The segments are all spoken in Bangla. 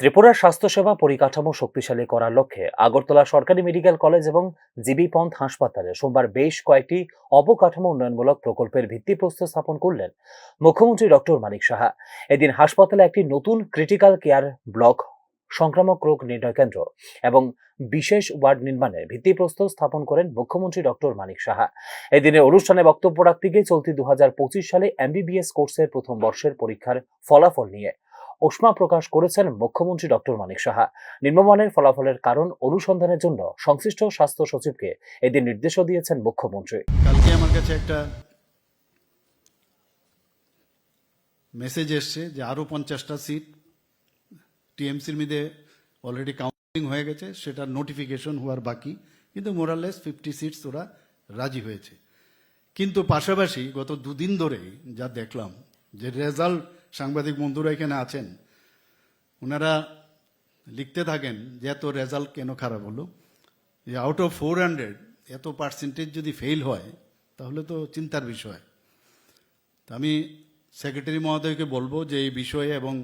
ত্রিপুরার স্বাস্থ্যসেবা পরিকাঠামো শক্তিশালী করার লক্ষ্যে আগরতলা সরকারি মেডিকেল কলেজ এবং জিবি পন্থ হাসপাতালে সোমবার বেশ কয়েকটি অবকাঠামো উন্নয়নমূলক প্রকল্পের ভিত্তিপ্রস্তর স্থাপন করলেন মুখ্যমন্ত্রী ডক্টর মানিক সাহা। এদিন হাসপাতালে একটি নতুন ক্রিটিক্যাল কেয়ার ব্লক, সংক্রামক রোগ নির্ণয় কেন্দ্র এবং বিশেষ ওয়ার্ড নির্মাণের ভিত্তিপ্রস্তর স্থাপন করেন মুখ্যমন্ত্রী ডক্টর মানিক সাহা। এদিনের অনুষ্ঠানে বক্তব্য রাখতে গিয়ে চলতি দু হাজার পঁচিশ সালে এমবিবিএস কোর্সের প্রথম বর্ষের পরীক্ষার ফলাফল নিয়ে উষ্মা প্রকাশ করেছেন মুখ্যমন্ত্রী ডক্টর মানিক সাহা। নিম্নমানের ফলাফলের কারণ অনুসন্ধানের জন্য সংশ্লিষ্ট স্বাস্থ্য সচিবকে এদিন নির্দেশও দিয়েছেন মুখ্যমন্ত্রী। কালকে আমার কাছে একটা মেসেজ এসছে যে আরও পঞ্চাশটা সিট টিএমসির মধ্যে অলরেডি কাউন্টিং হয়ে গেছে সেটা নোটিফিকেশন হওয়ার বাকি, কিন্তু মোরালেস ফিফটি সিটস ওরা রাজি হয়েছে। কিন্তু পাশাপাশি গত দুদিন ধরেই যা দেখলাম যে রেজাল্ট সাংবাদিক বন্ধুরা এখানে আছেন, ওনারা লিখতে থাকেন যে এত রেজাল্ট কেন খারাপ হলো? যে আউট অফ ফোর হান্ড্রেড এত পার্সেন্টেজ যদি ফেল হয়, তাহলে তো চিন্তার বিষয়। তা আমি সেক্রেটারি মহোদয়কে বলব যে এই বিষয়ে এবং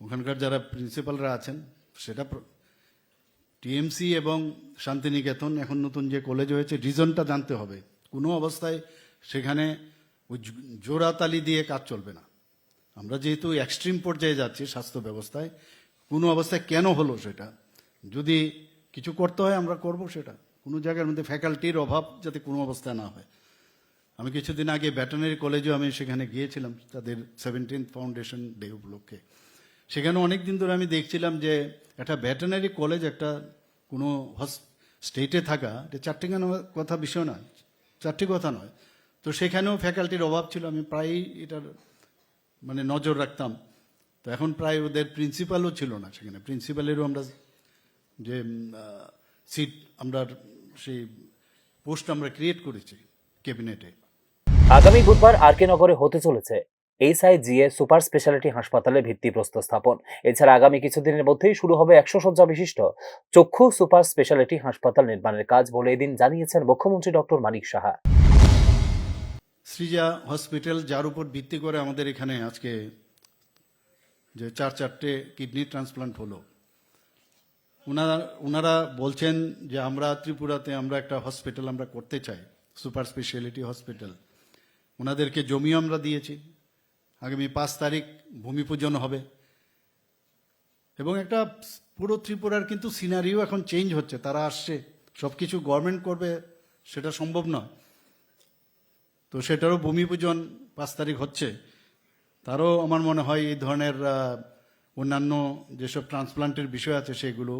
ওখানকার যারা প্রিন্সিপালরা আছেন, সেটা টিএমসি এবং শান্তিনিকেতন, এখন নতুন যে কলেজ হয়েছে রিজনটা জানতে হবে। কোনো অবস্থায় সেখানে ওই জোড়াতালি দিয়ে কাজ চলবে না। আমরা যেহেতু এক্সট্রিম পর্যায়ে যাচ্ছি স্বাস্থ্য ব্যবস্থায়, কোনো অবস্থায় কেন হলো সেটা? যদি কিছু করতে হয় আমরা করব সেটা। কোনো জায়গার মধ্যে ফ্যাকাল্টির অভাব যাতে কোনো অবস্থায় না হয়। আমি কিছুদিন আগে ব্যাটানারি কলেজেও আমি সেখানে গিয়েছিলাম, তাদের সেভেন্টিন ফাউন্ডেশন ডে উপলক্ষে। সেখানে অনেক দিন ধরে আমি দেখছিলাম যে একটা ভেটেনারি কলেজ একটা কোনো স্টেটে থাকা, এটা চারটে কথা বিষয় নয়, চারটি কথা নয়। তো সেখানেও ফ্যাকাল্টির অভাব ছিল, আমি প্রায়ই এটার মানে নজর রাখতাম। তো এখন প্রায় ওদের প্রিন্সিপালও ছিল না সেখানে। প্রিন্সিপালেরও আমরা যে সিট আমরা, সেই পোস্ট আমরা ক্রিয়েট করেছি ক্যাবিনেটে আগামী বুধবার আর কে নগরে হতে চলেছে এইচআইজিএ সুপার স্পেশালিটি হাসপাতালে ভিত্তিপ্রস্তর স্থাপন এছাড়া আগামী কিছুদিনের মধ্যেই শুরু হবে একশো শয্যা বিশিষ্ট চক্ষু সুপার স্পেশালিটি হাসপাতাল নির্মাণের কাজ বলে এদিন জানিয়েছেন মুখ্যমন্ত্রী ডক্টর মানিক সাহা। সৃজা হসপিটাল, যার উপর ভিত্তি করে আমাদের এখানে আজকে যে চার চারটে কিডনি ট্রান্সপ্লান্ট হলো। ওনারা ওনারা বলছেন যে আমরা ত্রিপুরাতে আমরা একটা হসপিটাল আমরা করতে চাই, সুপার স্পেশালিটি হসপিটাল। ওনাদেরকে জমিও আমরা দিয়েছি। আগামী পাঁচ তারিখ ভূমি পূজন হবে। এবং একটা পুরো ত্রিপুরার কিন্তু সিনারিও এখন চেঞ্জ হচ্ছে, তারা আসছে। সব কিছু গভর্নমেন্ট করবে, সেটা সম্ভব নয়। তো সেটারও ভূমি পূজন পাঁচ তারিখ হচ্ছে। তারও আমার মনে হয় এই ধরনের অন্যান্য যেসব ট্রান্সপ্লান্টের বিষয় আছে সেগুলো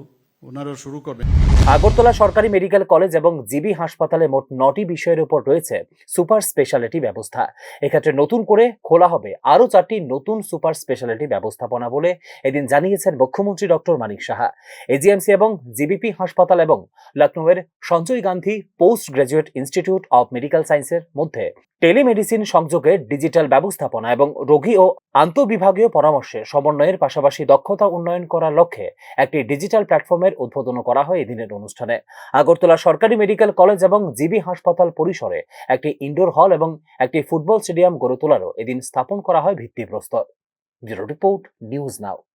শুরু করবেন আগরতলা সরকারি মেডিকেল কলেজ এবং জিবি হাসপাতালে মোট নটি বিষয়ের উপর রয়েছে সুপার স্পেশালিটি ব্যবস্থা। এক্ষেত্রে নতুন করে খোলা হবে আরও চারটি নতুন সুপার স্পেশালিটি ব্যবস্থাপনা বলে এদিন জানিয়েছেন মুখ্যমন্ত্রী ডক্টর মানিক সাহা। এজিএমসি এবং জিবিপি হাসপাতাল এবং লখনৌয়ের Sanjay Gandhi post graduate institute of medical সায়েন্সের মধ্যে। টেলিমেডিসিন সংযোগে ডিজিটাল ব্যবস্থাপনা এবং রোগী ও আন্তঃবিভাগীয় পরামর্শে সমন্বয়ের পাশাপাশি দক্ষতা উন্নয়ন করার লক্ষ্যে একটি ডিজিটাল প্ল্যাটফর্মের উদ্বোধন করা হয় এদিনের অনুষ্ঠানে। আগরতলা সরকারি মেডিকেল কলেজ এবং জিবি হাসপাতাল পরিসরে একটি ইনডোর হল এবং একটি ফুটবল স্টেডিয়াম গড়ে তোলারও এদিন স্থাপন করা হয় ভিত্তিপ্রস্তর। Bureau report, news now.